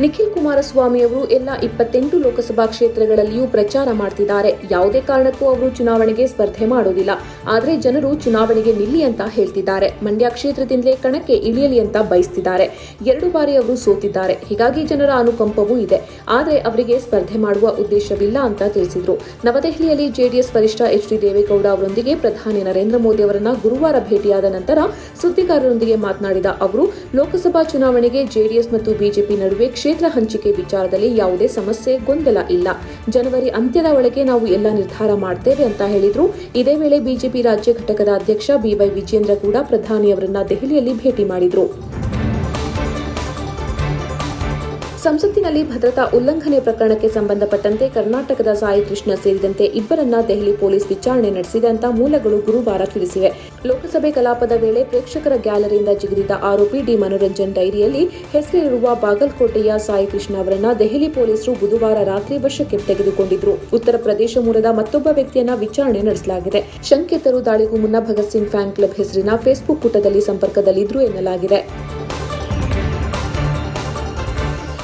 ನಿಖಿಲ್ ಕುಮಾರಸ್ವಾಮಿ ಅವರು ಎಲ್ಲ ಇಪ್ಪತ್ತೆಂಟು ಲೋಕಸಭಾ ಕ್ಷೇತ್ರಗಳಲ್ಲಿಯೂ ಪ್ರಚಾರ ಮಾಡ್ತಿದ್ದಾರೆ. ಯಾವುದೇ ಕಾರಣಕ್ಕೂ ಅವರು ಚುನಾವಣೆಗೆ ಸ್ಪರ್ಧೆ ಮಾಡೋದಿಲ್ಲ. ಆದರೆ ಜನರು ಚುನಾವಣೆಗೆ ನಿಲ್ಲಿ ಅಂತ ಹೇಳ್ತಿದ್ದಾರೆ. ಮಂಡ್ಯ ಕ್ಷೇತ್ರದಿಂದಲೇ ಕಣಕ್ಕೆ ಇಳಿಯಲಿ ಅಂತ ಬಯಸ್ತಿದ್ದಾರೆ. ಎರಡು ಬಾರಿ ಅವರು ಸೋತಿದ್ದಾರೆ. ಹೀಗಾಗಿ ಜನರ ಅನುಕಂಪವೂ ಇದೆ. ಆದರೆ ಅವರಿಗೆ ಸ್ಪರ್ಧೆ ಮಾಡುವ ಉದ್ದೇಶವಿಲ್ಲ ಅಂತ ತಿಳಿಸಿದರು. ನವದೆಹಲಿಯಲ್ಲಿ ಜೆಡಿಎಸ್ ವರಿಷ್ಠ ಎಚ್ ಡಿ ದೇವೇಗೌಡ ಅವರೊಂದಿಗೆ ಪ್ರಧಾನಿ ನರೇಂದ್ರ ಮೋದಿ ಅವರನ್ನ ಗುರುವಾರ ಭೇಟಿಯಾದ ನಂತರ ಸುದ್ದಿಗಾರರೊಂದಿಗೆ ಮಾತನಾಡಿದ ಅವರು, ಲೋಕಸಭಾ ಚುನಾವಣೆಗೆ ಜೆಡಿಎಸ್ ಮತ್ತು ಬಿಜೆಪಿ ನಡುವೆ ಕ್ಷೇತ್ರ ಹಂಚಿಕೆ ವಿಚಾರದಲ್ಲಿ ಯಾವುದೇ ಸಮಸ್ಯೆ, ಗೊಂದಲ ಇಲ್ಲ. ಜನವರಿ ಅಂತ್ಯದ ಒಳಗೆ ನಾವು ಎಲ್ಲ ನಿರ್ಧಾರ ಮಾಡ್ತೇವೆ ಅಂತ ಹೇಳಿದ್ರು. ಇದೇ ವೇಳೆ ಬಿಜೆಪಿ ರಾಜ್ಯ ಘಟಕದ ಅಧ್ಯಕ್ಷ ಬಿವೈ ವಿಜೇಂದ್ರ ಕೂಡ ಪ್ರಧಾನಿಯವರನ್ನ ದೆಹಲಿಯಲ್ಲಿ ಭೇಟಿ ಮಾಡಿದ್ರು. ಸಂಸತ್ತಿನಲ್ಲಿ ಭದ್ರತಾ ಉಲ್ಲಂಘನೆ ಪ್ರಕರಣಕ್ಕೆ ಸಂಬಂಧಪಟ್ಟಂತೆ ಕರ್ನಾಟಕದ ಸಾಯಿ ಕೃಷ್ಣ ಸೇರಿದಂತೆ ಇಬ್ಬರನ್ನ ದೆಹಲಿ ಪೊಲೀಸ್ ವಿಚಾರಣೆ ನಡೆಸಿದೆ ಅಂತ ಮೂಲಗಳು ಗುರುವಾರ ತಿಳಿಸಿವೆ. ಲೋಕಸಭೆ ಕಲಾಪದ ವೇಳೆ ಪ್ರೇಕ್ಷಕರ ಗ್ಯಾಲರಿಯಿಂದ ಜಿಗಿದಿದ್ದ ಆರೋಪಿ ಡಿ. ಮನೋರಂಜನ್ ಡೈರಿಯಲ್ಲಿ ಹೆಸರಿರುವ ಬಾಗಲಕೋಟೆಯ ಸಾಯಿ ಕೃಷ್ಣ ಅವರನ್ನ ದೆಹಲಿ ಪೊಲೀಸರು ಬುಧವಾರ ರಾತ್ರಿ ವಶಕ್ಕೆ ತೆಗೆದುಕೊಂಡಿದ್ರು. ಉತ್ತರ ಪ್ರದೇಶ ಮೂಲದ ಮತ್ತೊಬ್ಬ ವ್ಯಕ್ತಿಯನ್ನ ವಿಚಾರಣೆ ನಡೆಸಲಾಗಿದೆ. ಶಂಕಿತರು ದಾಳಿಗೂ ಮುನ್ನ ಭಗತ್ ಸಿಂಗ್ ಫ್ಯಾನ್ ಕ್ಲಬ್ ಹೆಸರಿನ ಫೇಸ್ಬುಕ್ ಪುಟದಲ್ಲಿ ಸಂಪರ್ಕದಲ್ಲಿದ್ದರು ಎನ್ನಲಾಗಿದೆ.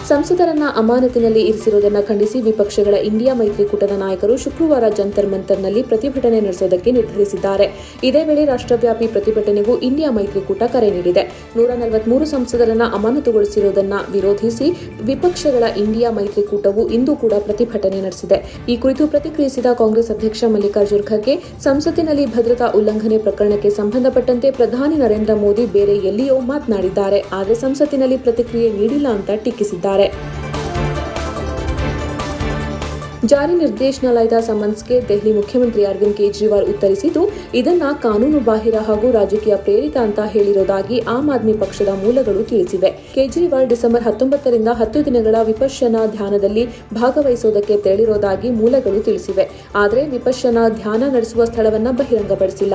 ಸಂಸದರನ್ನ ಅಮಾನತಿನಲ್ಲಿ ಇರಿಸಿರುವುದನ್ನು ಖಂಡಿಸಿ ವಿಪಕ್ಷಗಳ ಇಂಡಿಯಾ ಮೈತ್ರಿಕೂಟದ ನಾಯಕರು ಶುಕ್ರವಾರ ಜಂತರ್ ಮಂತರ್ನಲ್ಲಿ ಪ್ರತಿಭಟನೆ ನಡೆಸುವುದಕ್ಕೆ ನಿರ್ಧರಿಸಿದ್ದಾರೆ. ಇದೇ ವೇಳೆ ರಾಷ್ಟ್ರವ್ಯಾಪಿ ಪ್ರತಿಭಟನೆಗೂ ಇಂಡಿಯಾ ಮೈತ್ರಿಕೂಟ ಕರೆ ನೀಡಿದೆ. ನೂರ ನಲವತ್ಮೂರು ಸಂಸದರನ್ನ ಅಮಾನತುಗೊಳಿಸಿರುವುದನ್ನು ವಿರೋಧಿಸಿ ವಿಪಕ್ಷಗಳ ಇಂಡಿಯಾ ಮೈತ್ರಿಕೂಟವು ಇಂದು ಕೂಡ ಪ್ರತಿಭಟನೆ ನಡೆಸಿದೆ. ಈ ಕುರಿತು ಪ್ರತಿಕ್ರಿಯಿಸಿದ ಕಾಂಗ್ರೆಸ್ ಅಧ್ಯಕ್ಷ ಮಲ್ಲಿಕಾರ್ಜುನ್ ಖರ್ಗೆ ಸಂಸತ್ತಿನಲ್ಲಿ ಭದ್ರತಾ ಉಲ್ಲಂಘನೆ ಪ್ರಕರಣಕ್ಕೆ ಸಂಬಂಧಪಟ್ಟಂತೆ ಪ್ರಧಾನಿ ನರೇಂದ್ರ ಮೋದಿ ಬೇರೆ ಎಲ್ಲಿಯೋ ಮಾತನಾಡಿದ್ದಾರೆ. ಆದರೆ ಸಂಸತ್ತಿನಲ್ಲಿ ಪ್ರತಿಕ್ರಿಯೆ ನೀಡಿಲ್ಲ ಅಂತ ಟೀಕಿಸಿದ್ದಾರೆ. ಜಾರಿ ನಿರ್ದೇಶನಾಲಯದ ಸಮನ್ಸ್ಗೆ ದೆಹಲಿ ಮುಖ್ಯಮಂತ್ರಿ ಅರವಿಂದ್ ಕೇಜ್ರಿವಾಲ್ ಉತ್ತರಿಸಿದ್ದು, ಇದನ್ನ ಕಾನೂನು ಬಾಹಿರ ಹಾಗೂ ರಾಜಕೀಯ ಪ್ರೇರಿತ ಅಂತ ಹೇಳಿರೋದಾಗಿ ಆಮ್ ಆದ್ಮಿ ಪಕ್ಷದ ಮೂಲಗಳು ತಿಳಿಸಿವೆ. ಕೇಜ್ರಿವಾಲ್ ಡಿಸೆಂಬರ್ ಹತ್ತೊಂಬತ್ತರಿಂದ ಹತ್ತು ದಿನಗಳ ವಿಪಶ್ಯನಾ ಧ್ಯಾನದಲ್ಲಿ ಭಾಗವಹಿಸೋದಕ್ಕೆ ತೆರಳಿರೋದಾಗಿ ಮೂಲಗಳು ತಿಳಿಸಿವೆ. ಆದರೆ ವಿಪಶ್ಯನ ಧ್ಯಾನ ನಡೆಸುವ ಸ್ಥಳವನ್ನು ಬಹಿರಂಗಪಡಿಸಿಲ್ಲ.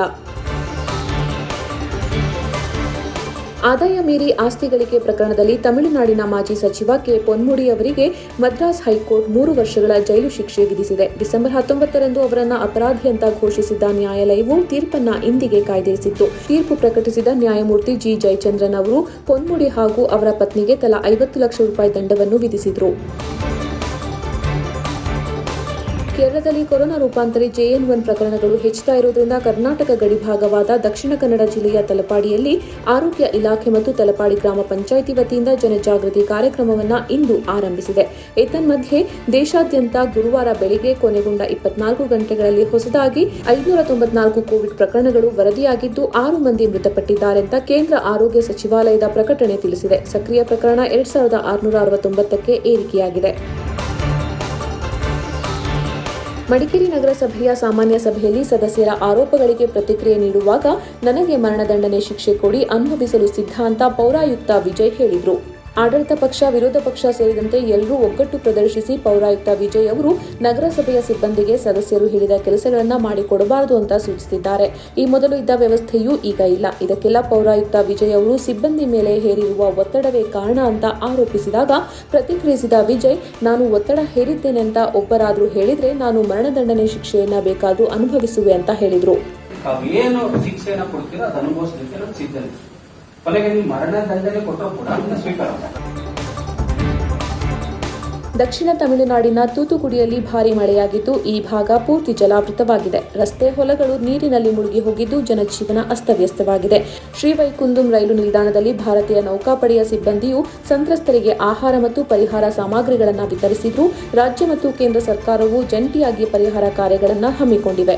ಆದಾಯ ಮೀರಿ ಆಸ್ತಿ ಗಳಿಕೆ ಪ್ರಕರಣದಲ್ಲಿ ತಮಿಳುನಾಡಿನ ಮಾಜಿ ಸಚಿವ ಕೆ ಪೊನ್ಮುಡಿ ಅವರಿಗೆ ಮದ್ರಾಸ್ ಹೈಕೋರ್ಟ್ ಮೂರು ವರ್ಷಗಳ ಜೈಲು ಶಿಕ್ಷೆ ವಿಧಿಸಿದೆ. ಡಿಸೆಂಬರ್ ಹತ್ತೊಂಬತ್ತರಂದು ಅವರನ್ನು ಅಪರಾಧಿ ಅಂತ ಘೋಷಿಸಿದ್ದ ನ್ಯಾಯಾಲಯವು ತೀರ್ಪನ್ನ ಇಂದಿಗೆ ಕಾಯ್ದಿರಿಸಿತ್ತು. ತೀರ್ಪು ಪ್ರಕಟಿಸಿದ ನ್ಯಾಯಮೂರ್ತಿ ಜಿ. ಜಯಚಂದ್ರನ್ ಅವರು ಪೊನ್ಮುಡಿ ಹಾಗೂ ಅವರ ಪತ್ನಿಗೆ ತಲಾ ಐವತ್ತು ಲಕ್ಷ ರೂಪಾಯಿ ದಂಡವನ್ನು ವಿಧಿಸಿದರು. ಕೇರಳದಲ್ಲಿ ಕೊರೋನಾ ರೂಪಾಂತರಿ ಜೆಎನ್ ಒನ್ ಪ್ರಕರಣಗಳು ಹೆಚ್ಚುತ್ತಾ ಇರುವುದರಿಂದ ಕರ್ನಾಟಕ ಗಡಿಭಾಗವಾದ ದಕ್ಷಿಣ ಕನ್ನಡ ಜಿಲ್ಲೆಯ ತಲಪಾಡಿಯಲ್ಲಿ ಆರೋಗ್ಯ ಇಲಾಖೆ ಮತ್ತು ತಲಪಾಡಿ ಗ್ರಾಮ ಪಂಚಾಯಿತಿ ವತಿಯಿಂದ ಜನಜಾಗೃತಿ ಕಾರ್ಯಕ್ರಮವನ್ನು ಇಂದು ಆರಂಭಿಸಿದೆ. ಏತನ್ಮಧ್ಯೆ ದೇಶಾದ್ಯಂತ ಗುರುವಾರ ಬೆಳಿಗ್ಗೆ ಕೊನೆಗೊಂಡ ಇಪ್ಪತ್ನಾಲ್ಕು ಗಂಟೆಗಳಲ್ಲಿ ಹೊಸದಾಗಿ ಐದುನೂರ ತೊಂಬತ್ನಾಲ್ಕು ಕೋವಿಡ್ ಪ್ರಕರಣಗಳು ವರದಿಯಾಗಿದ್ದು ಆರು ಮಂದಿ ಮೃತಪಟ್ಟಿದ್ದಾರೆ ಅಂತ ಕೇಂದ್ರ ಆರೋಗ್ಯ ಸಚಿವಾಲಯದ ಪ್ರಕಟಣೆ ತಿಳಿಸಿದೆ. ಸಕ್ರಿಯ ಪ್ರಕರಣ ಎರಡ್ ಸಾವಿರದ ಆರುನೂರ ಅರವತ್ತೊಂಬತ್ತಕ್ಕೆ ಏರಿಕೆಯಾಗಿದೆ. ಮಡಿಕೇರಿ ನಗರಸಭೆಯ ಸಾಮಾನ್ಯ ಸಭೆಯಲ್ಲಿ ಸದಸ್ಯರ ಆರೋಪಗಳಿಗೆ ಪ್ರತಿಕ್ರಿಯೆ ನೀಡುವಾಗ ನನಗೆ ಮರಣದಂಡನೆ ಶಿಕ್ಷೆ ಕೊಡಿ, ಅನುಭವಿಸಲು ಸಿದ್ಧ ಅಂತ ಪೌರಾಯುಕ್ತ ವಿಜಯ್ ಹೇಳಿದರು. ಆಡಳಿತ ಪಕ್ಷ, ವಿರೋಧ ಪಕ್ಷ ಸೇರಿದಂತೆ ಎಲ್ಲರೂ ಒಗ್ಗಟ್ಟು ಪ್ರದರ್ಶಿಸಿ ಪೌರಾಯುಕ್ತ ವಿಜಯ್ ಅವರು ನಗರಸಭೆಯ ಸಿಬ್ಬಂದಿಗೆ ಸದಸ್ಯರು ಹೇಳಿದ ಕೆಲಸಗಳನ್ನು ಮಾಡಿಕೊಡಬಾರದು ಅಂತ ಸೂಚಿಸಿದ್ದಾರೆ. ಈ ಮೊದಲು ಇದ್ದ ವ್ಯವಸ್ಥೆಯೂ ಈಗ ಇಲ್ಲ. ಇದಕ್ಕೆಲ್ಲ ಪೌರಾಯುಕ್ತ ವಿಜಯ್ ಅವರು ಸಿಬ್ಬಂದಿ ಮೇಲೆ ಹೇರಿರುವ ಒತ್ತಡವೇ ಕಾರಣ ಅಂತ ಆರೋಪಿಸಿದಾಗ ಪ್ರತಿಕ್ರಿಯಿಸಿದ ವಿಜಯ್, ನಾನು ಒತ್ತಡ ಹೇರಿದ್ದೇನೆ ಅಂತ ಒಬ್ಬರಾದರೂ ಹೇಳಿದ್ರೆ ನಾನು ಮರಣದಂಡನೆ ಶಿಕ್ಷೆಯನ್ನ ಬೇಕಾದರೂ ಅನುಭವಿಸುವೆ ಅಂತ ಹೇಳಿದರು. ಏನು ಶಿಕ್ಷೆಯನ್ನು ಕೊಡ್ತೀರೋ ಅದು ಅನುಭವಿಸಲಿಕ್ಕೆ ಸಿದ್ಧರು ಕೊನೆಗೆ ನೀವು ಮರಣ ಕೂಡ ಅದನ್ನ ಸ್ವೀಕಾರ ದಕ್ಷಿಣ ತಮಿಳುನಾಡಿನ ತೂತುಕುಡಿಯಲ್ಲಿ ಭಾರಿ ಮಳೆಯಾಗಿದ್ದು, ಈ ಭಾಗ ಪೂರ್ತಿ ಜಲಾವೃತವಾಗಿದೆ. ರಸ್ತೆ ಹೊಲಗಳು ನೀರಿನಲ್ಲಿ ಮುಳುಗಿ ಹೋಗಿದ್ದು, ಜನಜೀವನ ಅಸ್ತವ್ಯಸ್ತವಾಗಿದೆ. ಶ್ರೀವೈಕುಂದುಂ ರೈಲು ನಿಲ್ದಾಣದಲ್ಲಿ ಭಾರತೀಯ ನೌಕಾಪಡೆಯ ಸಿಬ್ಬಂದಿಯು ಸಂತ್ರಸ್ತರಿಗೆ ಆಹಾರ ಮತ್ತು ಪರಿಹಾರ ಸಾಮಗ್ರಿಗಳನ್ನು ವಿತರಿಸಿದ್ದು ರಾಜ್ಯ ಮತ್ತು ಕೇಂದ್ರ ಸರ್ಕಾರವು ಜಂಟಿಯಾಗಿ ಪರಿಹಾರ ಕಾರ್ಯಗಳನ್ನು ಹಮ್ಮಿಕೊಂಡಿವೆ.